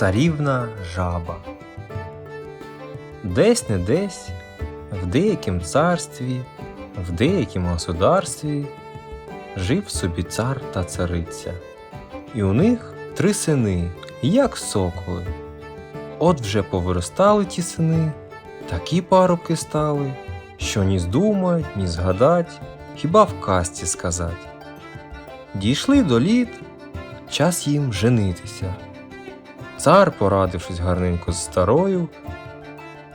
Царівна жаба. Десь не десь, в деякім царстві, в деякім государстві жив собі цар та цариця. І у них три сини, як соколи. От вже повиростали ті сини, такі парубки стали, що ні здумають, ні згадать, хіба в казці сказать. Дійшли до літ, час їм женитися. Цар, порадившись гарненько з старою,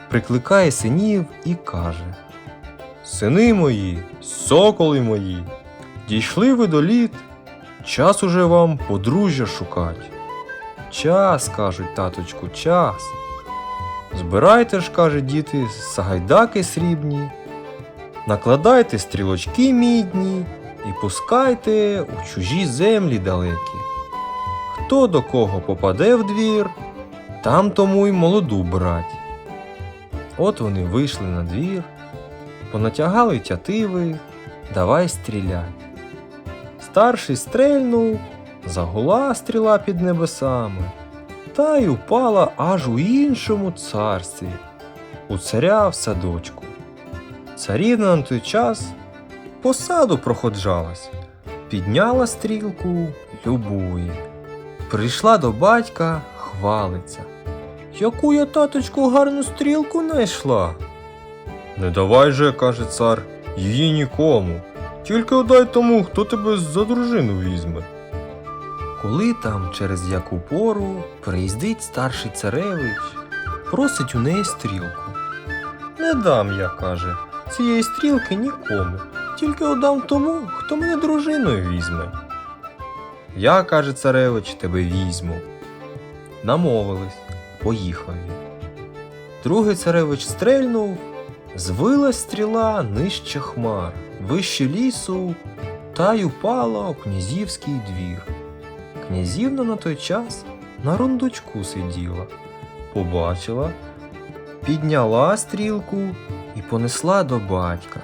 прикликає синів і каже: Сини мої, соколи мої, дійшли ви до літ, час уже вам подружжя шукать. Час, кажуть, таточку, час. Збирайте ж, каже діти, сагайдаки срібні, накладайте стрілочки мідні і пускайте у чужі землі далекі. Хто до кого попаде в двір, там тому й молоду брать. От вони вийшли на двір, понатягали тятиви, давай стрілять. Старший стрельнув, загула стріла під небесами, та й упала аж у іншому царстві, у царя в садочку. Царівна на той час по саду проходжалась, підняла стрілку, любує. Прийшла до батька, хвалиться. Яку я таточку гарну стрілку знайшла. Не давай же, каже цар, її нікому. Тільки отдай тому, хто тебе за дружину візьме. Коли там через яку пору приїздить старший царевич, просить у неї стрілку. Не дам я, каже, цієї стрілки нікому, тільки отдам тому, хто мене дружиною візьме. Я, каже царевич, тебе візьму. Намовились, поїхав він. Другий царевич стрельнув, звилась стріла нижче хмар, вище лісу, та й упала у князівський двір. Князівна на той час на рундучку сиділа, побачила, підняла стрілку і понесла до батька.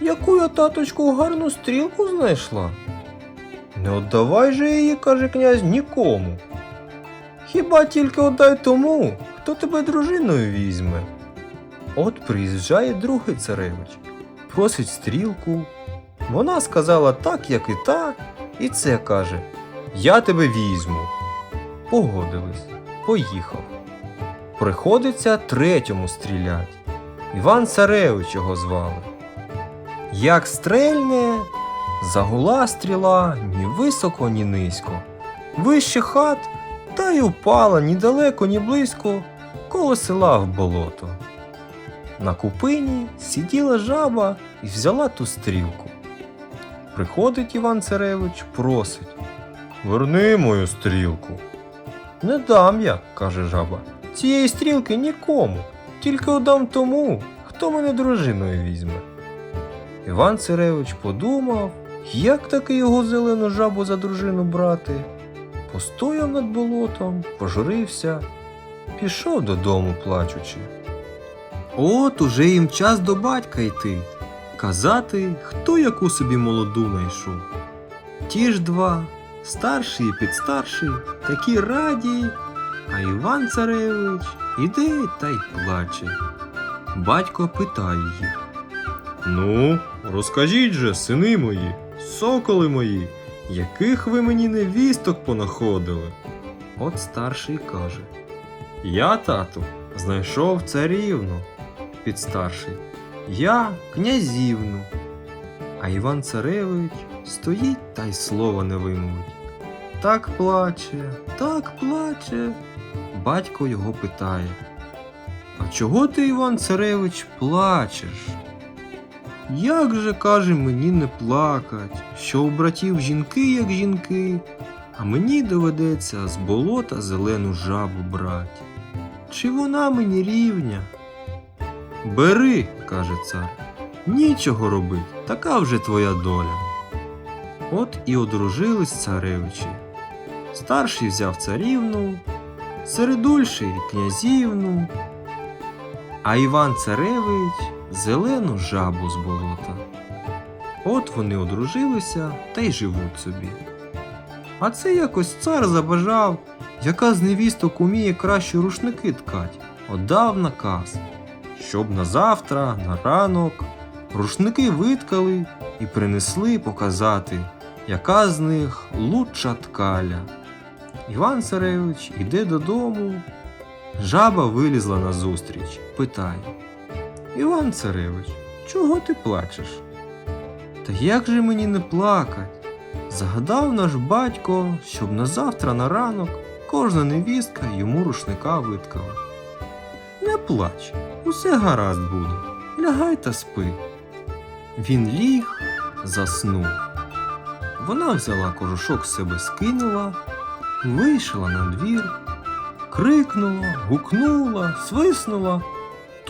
Яку я, таточку, гарну стрілку знайшла? Не отдавай же її, каже князь, нікому. Хіба тільки отдай тому, хто тебе дружиною візьме. От приїжджає другий царевич, просить стрілку. Вона сказала так, як і та, і це каже: Я тебе візьму. Погодились, поїхав. Приходиться третьому стрілять. Іван Царевич його звали. Як стрельне, Загула стріла ні високо, ні низько. Вище хат та й упала ні далеко, ні близько, коло села в болото. На купині сиділа жаба і взяла ту стрілку. Приходить Іван Царевич, просить Верни мою стрілку. Не дам я, каже жаба. Цієї стрілки нікому, тільки отдам тому, хто мене дружиною візьме. Іван Царевич подумав, як таки його зелену жабу за дружину брати. Постояв над болотом, пожурився, пішов додому, плачучи. От уже їм час до батька йти, казати, хто яку собі молоду найшов. Ті ж два, старший і підстарший, такі раді, а Іван Царевич іде та й плаче. Батько питає їх. Ну, розкажіть же, сини мої, соколи мої, яких ви мені невісток понаходили? От старший каже: Я, тату, знайшов царівну. Підстарший. Я князівну. А Іван Царевич стоїть та й слова не вимовить. Так плаче, так плаче. Батько його питає. А чого ти, Іван Царевич, плачеш? Як же, каже, мені не плакать, що у братів жінки, як жінки, а мені доведеться з болота зелену жабу брать. Чи вона мені рівня? Бери, каже цар, нічого робить, така вже твоя доля. От і одружились царевичі. Старший взяв царівну, середульший князівну, а Іван Царевич зелену жабу з болота. От вони одружилися та й живуть собі. А це якось цар забажав, яка з невісток уміє краще рушники ткать, отдав наказ, щоб на завтра, на ранок, рушники виткали і принесли показати, яка з них лучша ткаля. Іван Царевич іде додому. Жаба вилізла назустріч, питає Іван Царевич, чого ти плачеш? Та як же мені не плакать? Загадав наш батько, щоб на завтра на ранок кожна невістка йому рушника виткала. Не плач, усе гаразд буде, лягай та спи. Він ліг, заснув. Вона взяла кожушок з себе скинула, вийшла на двір, крикнула, гукнула, свиснула.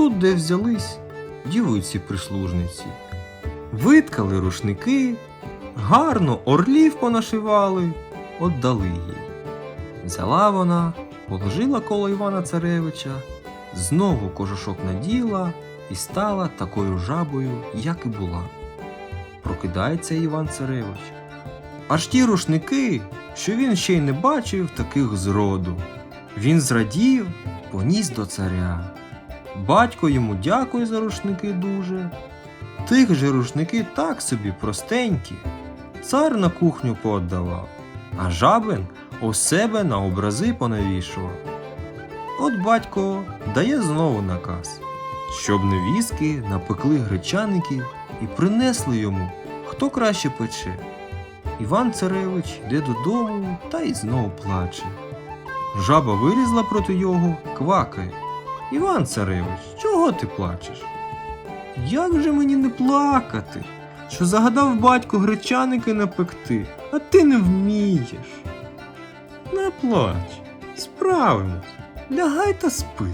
Тут, де взялись дівиці прислужниці. Виткали рушники, гарно орлів понашивали, отдали їй. Взяла вона, положила коло Івана Царевича, знову кожушок наділа і стала такою жабою, як і була. Прокидається Іван Царевич. Аж ті рушники, що він ще й не бачив таких зроду. Він зрадів, поніс до царя. Батько йому дякує за рушники дуже. Тих же рушники так собі простенькі. Цар на кухню пооддавав, а жабин у себе на образи понавішував. От батько дає знову наказ, щоб невістки напекли гречаників і принесли йому, хто краще пече. Іван Царевич йде додому та й знову плаче. Жаба вилізла проти його, квакає. Іван Царевич, чого ти плачеш? Як же мені не плакати, що загадав батько гречаники напекти, а ти не вмієш. Не плач, справимось, лягай та спи.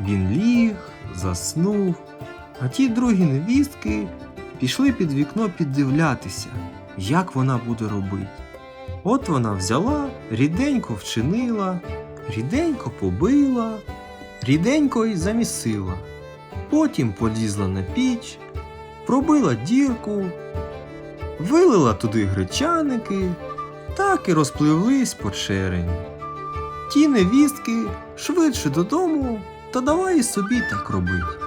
Він ліг, заснув, а ті другі невістки пішли під вікно піддивлятися, як вона буде робити. От вона взяла, ріденько вчинила, ріденько побила, ріденько й замісила. Потім полізла на піч, пробила дірку, вилила туди гречаники, так і розпливлись по черені. Ті невістки швидше додому, та давай собі так робить.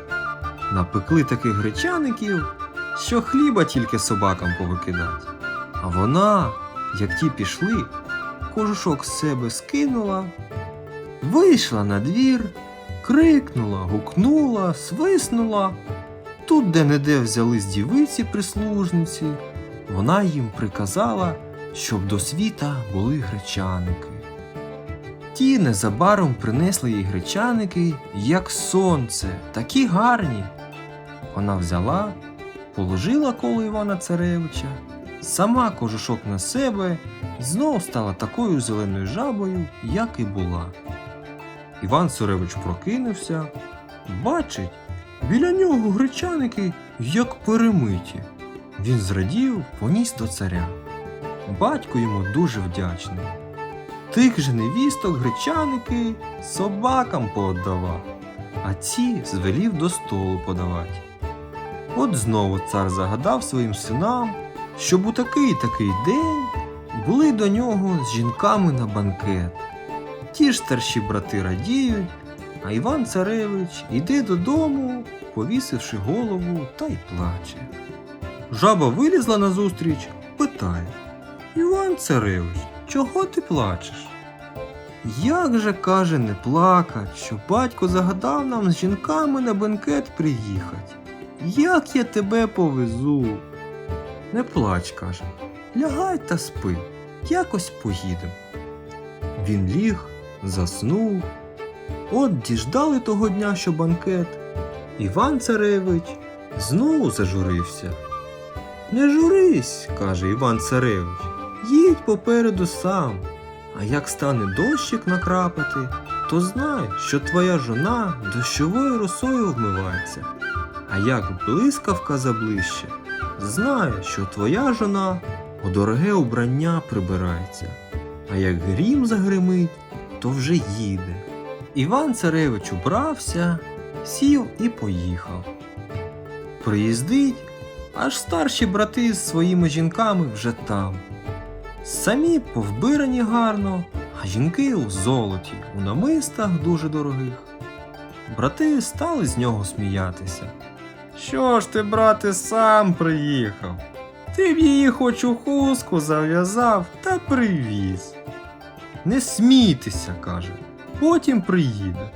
Напекли таких гречаників, що хліба тільки собакам повикидать. А вона, як ті пішли, кожушок з себе скинула, вийшла на двір, крикнула, гукнула, свиснула. Тут, де неде взялись дівиці прислужниці, вона їм приказала, щоб до світа були гречаники. Ті незабаром принесли їй гречаники, як сонце, такі гарні. Вона взяла, положила коло Івана Царевича, сама кожушок на себе і знов стала такою зеленою жабою, як і була. Іван Царевич прокинувся, бачить, біля нього гречаники, як перемиті. Він зрадів, поніс до царя. Батько йому дуже вдячний. Тих же невісток гречаники собакам пооддавав, а ці звелів до столу подавати. От знову цар загадав своїм синам, щоб у такий такий день були до нього з жінками на банкет. Ті ж старші брати радіють, а Іван Царевич іде додому, повісивши голову та й плаче. Жаба вилізла назустріч, питає Іван Царевич, чого ти плачеш? Як же, каже, не плакать, що батько загадав нам з жінками на бенкет приїхать? Як я тебе повезу? Не плач, каже, лягай та спи, якось поїдемо. Він ліг, заснув. От діждали того дня, що банкет. Іван Царевич знову зажурився. Не журись, каже Іван Царевич, їдь попереду сам. А як стане дощик накрапати, то знай, що твоя жона дощовою росою вмивається. А як блискавка заближче, знай, що твоя жона у дороге убрання прибирається. А як грім загримить, то вже їде. Іван Царевич убрався, сів і поїхав. Приїздить, аж старші брати з своїми жінками вже там. Самі повбирані гарно, а жінки у золоті, у намистах дуже дорогих. Брати стали з нього сміятися. Що ж ти, брате, сам приїхав? Ти б її хоч у хустку зав'язав та привіз. Не смійтеся, каже, потім приїде.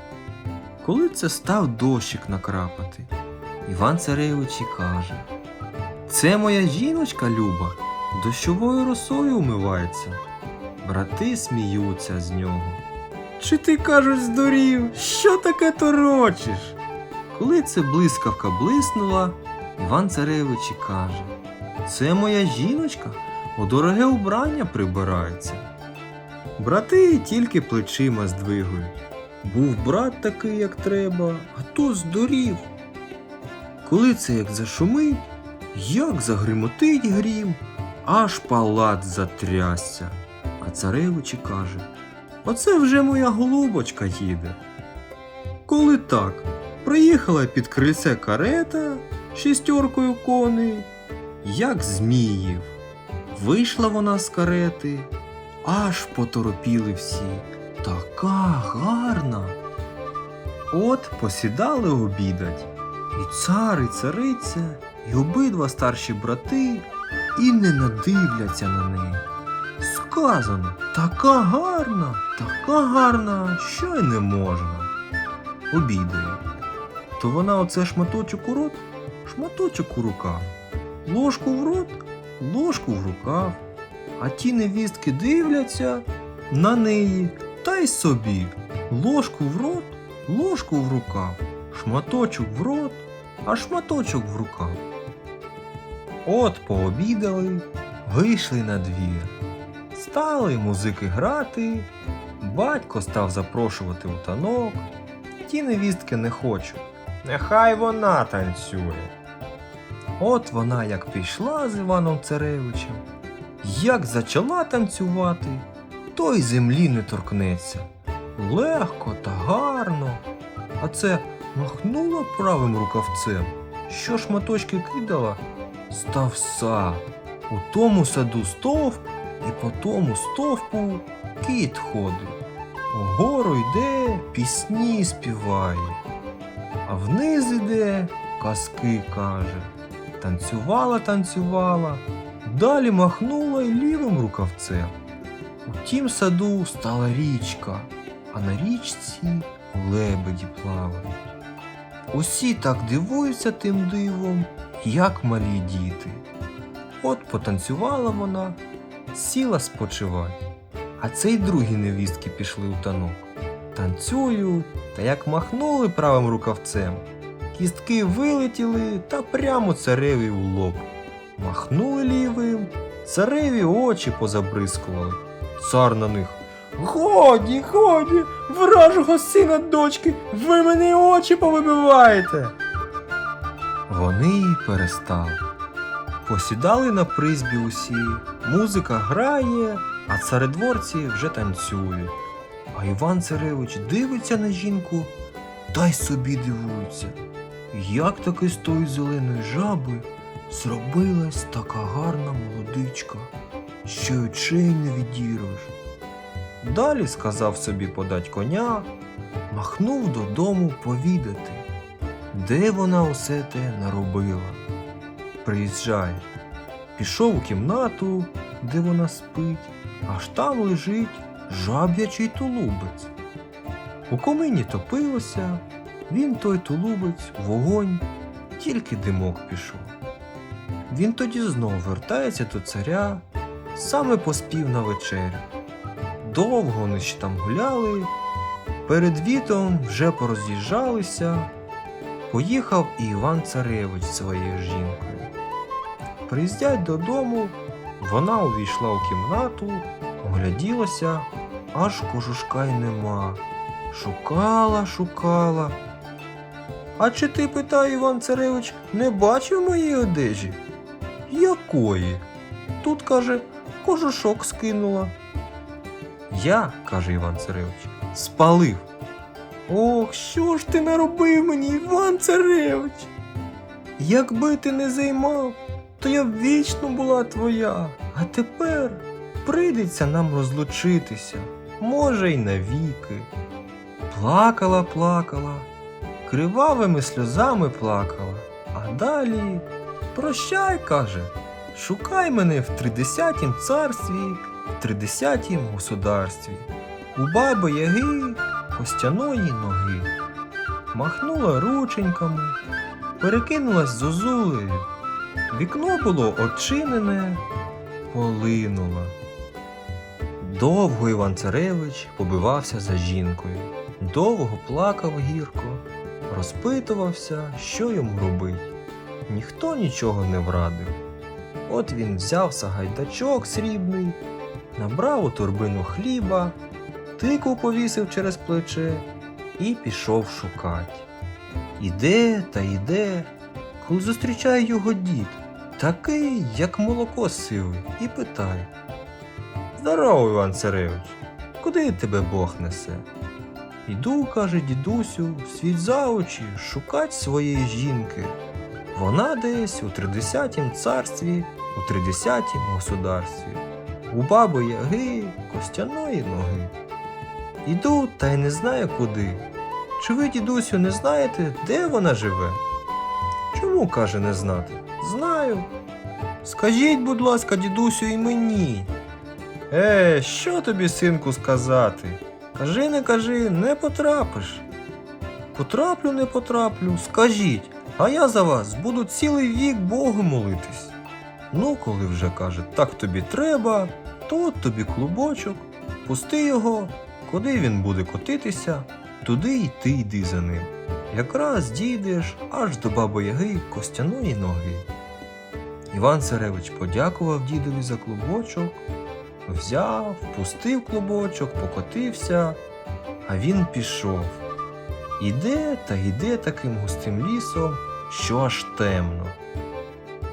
Коли це став дощик накрапати, Іван Царевич і каже: Це моя жіночка Люба, дощовою росою умивається. Брати сміються з нього. Чи ти кажуть здурів? Що таке торочиш? Коли це блискавка блиснула, Іван Царевич і каже: Це моя жіночка, у дороге убрання прибирається. Брати тільки плечима здвигують. Був брат такий, як треба, а то здурів. Коли це як зашумить, як загримотить грім, аж палац затрясся. А царевич каже: Оце вже моя голубочка їде. Коли так, приїхала під крильце карета шістьоркою коней, як зміїв. Вийшла вона з карети, аж поторопіли всі. Така гарна. От посідали обідать, і цар, і цариця, і обидва старші брати, і не надивляться на неї. Сказано, така гарна, така гарна, що й не можна. Обідає. То вона оце шматочок у рот, шматочок у рукав, ложку в рот, ложку в рукав, а ті невістки дивляться на неї та й собі. Ложку в рот, ложку в рукав, шматочок в рот, а шматочок в рукав. От пообідали, вийшли на двір. Стали музики грати, батько став запрошувати у танок. Ті невістки не хочуть. Нехай вона танцює. От вона як пішла з Іваном Царевичем, як зачала танцювати, то й землі не торкнеться. Легко та гарно. А це махнула правим рукавцем, що шматочки кидала, став сад. У тому саду стовп, і по тому стовпу кіт ходить. Угору йде, пісні співає, а вниз іде, казки каже. Танцювала, танцювала, далі махнула й лівим рукавцем. У тім саду стала річка, а на річці лебеді плавають. Усі так дивуються тим дивом, як малі діти. От потанцювала вона, сіла спочивать, а цей другі невістки пішли у танок. Танцюють, та як махнули правим рукавцем, кістки вилетіли та прямо цареві в лоб. Махнули лівим, цареві очі позабризкували. Цар на них. Годі, годі, вражого сина дочки, ви мені очі повибиваєте. Вони й перестали. Посідали на призбі усі, музика грає, а царедворці вже танцюють. А Іван Царевич дивиться на жінку та й собі дивується, як таки з тої зеленої жаби зробилась така гарна молодичка, що й очей не відірвеш. Далі сказав собі подать коня, махнув додому повідати, де вона усе те наробила. Приїжджає, пішов у кімнату, де вона спить, аж там лежить жаб'ячий тулубець. У комині топилося, він той тулубець, вогонь, тільки димок пішов. Він тоді знов вертається до царя, саме поспів на вечерю. Довго ще там гуляли, перед вітом вже пороз'їжджалися. Поїхав і Іван Царевич зі своєю жінкою. Приїздять додому, вона увійшла у кімнату, огляділася, аж кожушка й нема. Шукала, шукала. А чи ти, питає Іван Царевич, не бачив моєї одежі? Якої? Тут, каже, кожушок скинула. Я, каже Іван Царевич, спалив. Ох, що ж ти наробив мені, Іван Царевич? Якби ти не займав, то я б вічно була твоя. А тепер прийдеться нам розлучитися, може, й навіки. Плакала, плакала, кривавими сльозами плакала, а далі прощай, каже, шукай мене в тридесятім царстві, в тридесятім государстві, у баби яги костяної ноги. Махнула рученьками, перекинулась зозулею. Вікно було очинене, полинула. Довго Іван Царевич побивався за жінкою, довго плакав гірко, розпитувався, що йому робить. Ніхто нічого не врадив. От він взяв сагайдачок срібний, набрав у торбину хліба, тику повісив через плече і пішов шукать. Іде та йде, коли зустрічає його дід, такий, як молоко сивий, і питає. Здорово, Іван Царевич, куди тебе Бог несе? Іду, каже дідусю, світ за очі шукать своєї жінки. Вона десь у тридесятім царстві, у тридесятім государстві, у баби яги костяної ноги. Іду та й не знаю куди. Чи ви, дідусю, не знаєте, де вона живе? Чому, каже, не знати? Знаю. Скажіть, будь ласка, дідусю, і мені. Е, що тобі, синку, сказати? Кажи, не кажи, не потрапиш. Потраплю, не потраплю, скажіть, а я за вас буду цілий вік Богу молитись. Ну, коли вже каже, так тобі треба, то от тобі клубочок, пусти його, куди він буде котитися, туди й ти йди за ним. Якраз дійдеш аж до баби Яги костяної ноги. Іван Царевич подякував дідові за клубочок, взяв, пустив клубочок, покотився, а він пішов. Іде та йде таким густим лісом, що аж темно.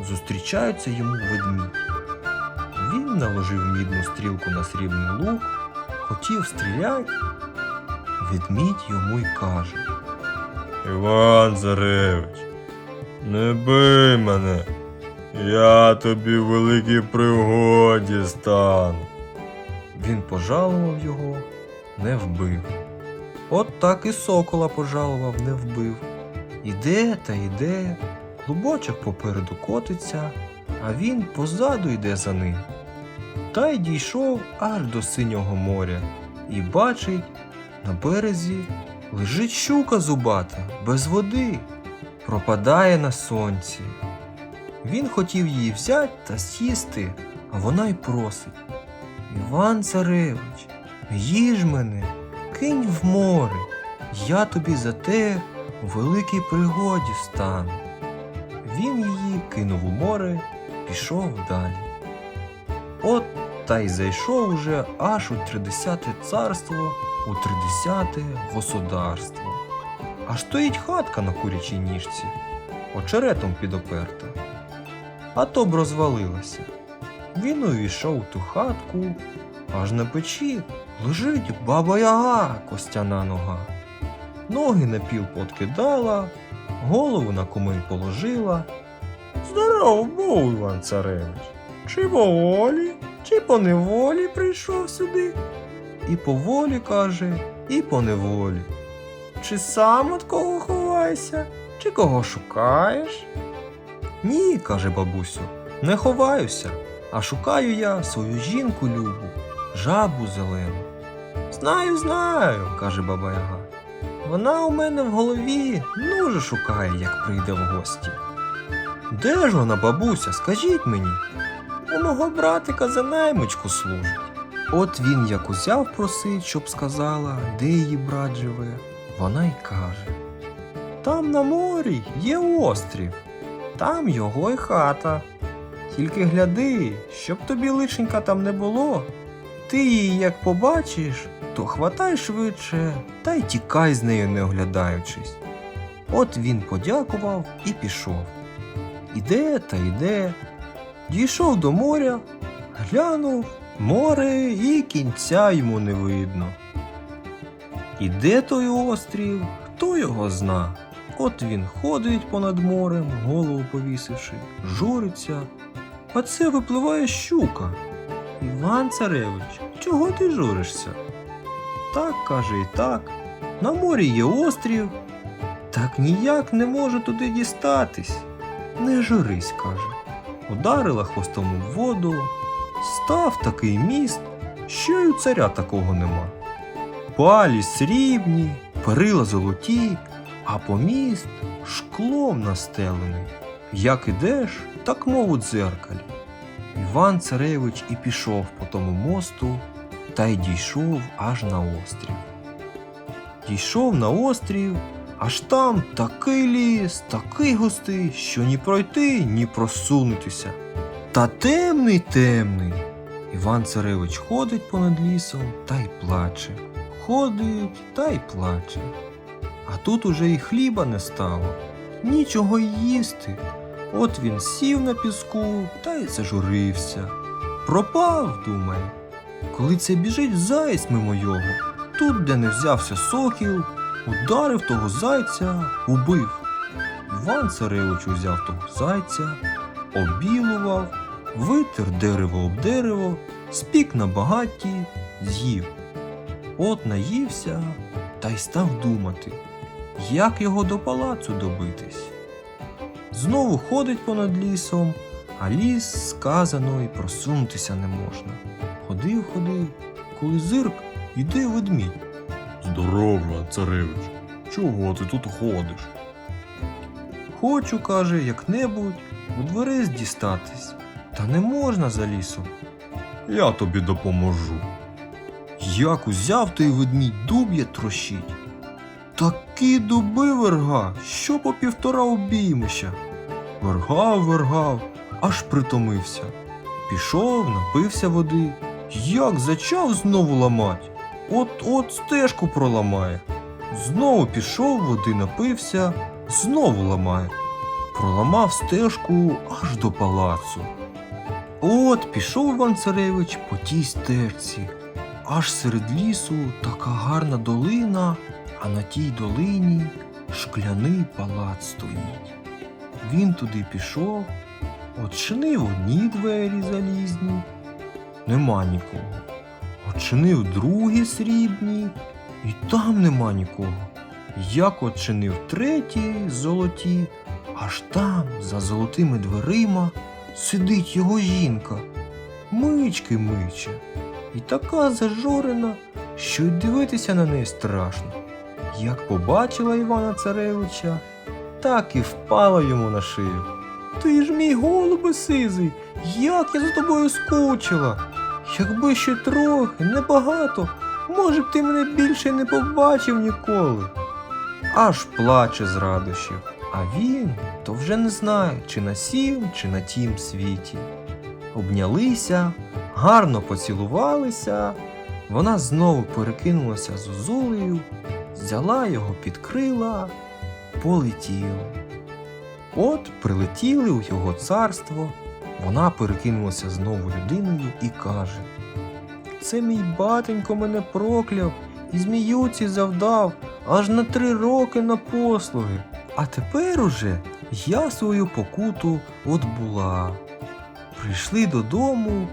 Зустрічається йому ведмідь. Він наложив мідну стрілку на срібний лук, хотів стріляти. Ведмідь йому й каже. Іван Царевич, не бий мене, я тобі в великій пригоді стану. Він пожалував його, не вбив. От так і сокола пожалував, не вбив. Іде та йде, клубочок попереду котиться, а він позаду йде за ним. Та й дійшов аж до синього моря і бачить, на березі лежить щука зубата, без води, пропадає на сонці. Він хотів її взяти та сісти, а вона й просить. Іван Царевич, їж мене, кинь в море, я тобі за те у великій пригоді стану. Він її кинув у море, пішов далі. От та й зайшов уже аж у тридесяте царство, у тридесяте государство. Аж стоїть хатка на курячій ніжці, очеретом підоперта. А то б розвалилася. Він увійшов у ту хатку, аж на печі лежить баба Яга костяна нога. Ноги на піл подкидала, голову на комин положила. Здоров був, Іван Царевич. Чи волі, чи по неволі прийшов сюди? І по волі каже, і по неволі. Чи сам от кого ховайся, чи кого шукаєш? Ні, каже бабусю, не ховаюся, а шукаю я свою жінку любу, жабу зелену. Знаю, знаю, каже баба Яга. Вона у мене в голові дуже шукає, як прийде в гості. Де ж вона, бабуся, скажіть мені? У мого братика за наймичку служить. От він як узяв просить, щоб сказала, де її брат живе. Вона й каже: Там на морі є острів, там його й хата. Тільки гляди, щоб тобі лишенька там не було. Ти її як побачиш, то хватай швидше та й тікай з нею, не оглядаючись. От він подякував і пішов. Іде та йде, дійшов до моря, глянув море і кінця йому не видно. І де той острів, хто його зна. От він ходить понад морем, голову повісивши, журиться, а це випливає щука. Іван Царевич, чого ти журишся? Так, каже, і так. На морі є острів, так ніяк не можу туди дістатись. Не журись, каже. Ударила хвостом у воду, став такий міст, що й у царя такого нема. Палі срібні, перила золоті, а поміст шклом настелений. Як ідеш, так мов у дзеркалі. Іван Царевич і пішов по тому мосту та й дійшов аж на острів. Дійшов на острів, аж там такий ліс, такий густий, що ні пройти, ні просунутися. Та темний темний. Іван Царевич ходить понад лісом та й плаче. Ходить та й плаче. А тут уже і хліба не стало, нічого й їсти. От він сів на піску та й зажурився. Пропав, думає. Коли це біжить заєць мимо його, тут, де не взявся сокіл, ударив того зайця, убив. Іван Царевич узяв того зайця, обілував, витер дерево об дерево, спік на багатті, з'їв. От наївся та й став думати, як його до палацу добитись. Знову ходить понад лісом, а ліс сказано і просунутися не можна. Ходив, ходив, коли зирк іде ведмідь. Здоров, Іван Царевич. Чого ти тут ходиш? Хочу, каже, як-небудь у двори дістатись. Та не можна за лісом. Я тобі допоможу. Як узяв той ведмідь дуб'я трощить. Такі дуби верга, що по півтора обіймища. Вергав, вергав, аж притомився. Пішов, напився води. Як зачав знову ламать. От-от стежку проламає. Знову пішов, води напився, знову ламає. Проламав стежку аж до палацу. От пішов Іван Царевич по тій стежці. Аж серед лісу така гарна долина, а на тій долині шкляний палац стоїть. Він туди пішов, очинив одні двері залізні, нема нікого. Очинив другі срібні, і там нема нікого. Як очинив треті золоті, аж там, за золотими дверима, сидить його жінка, мички миче, і така зажорена, що й дивитися на неї страшно. Як побачила Івана Царевича, так і впала йому на шию. Ти ж мій голубе сизий, як я за тобою скучила. Якби ще трохи, небагато, може б ти мене більше не побачив ніколи. Аж плаче з радощів, а він то вже не знає, чи на сім, чи на тім світі. Обнялися, гарно поцілувалися, вона знову перекинулася з Озулею, взяла його під крила, полетіли. От прилетіли у його царство, вона перекинулася знову людиною і каже: Це мій батенько мене прокляв і зміюці завдав аж на три роки на послуги. А тепер уже я свою покуту отбула. Прийшли додому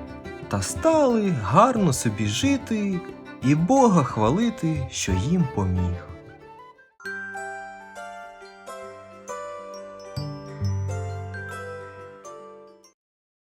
та стали гарно собі жити і Бога хвалити, що їм поміг.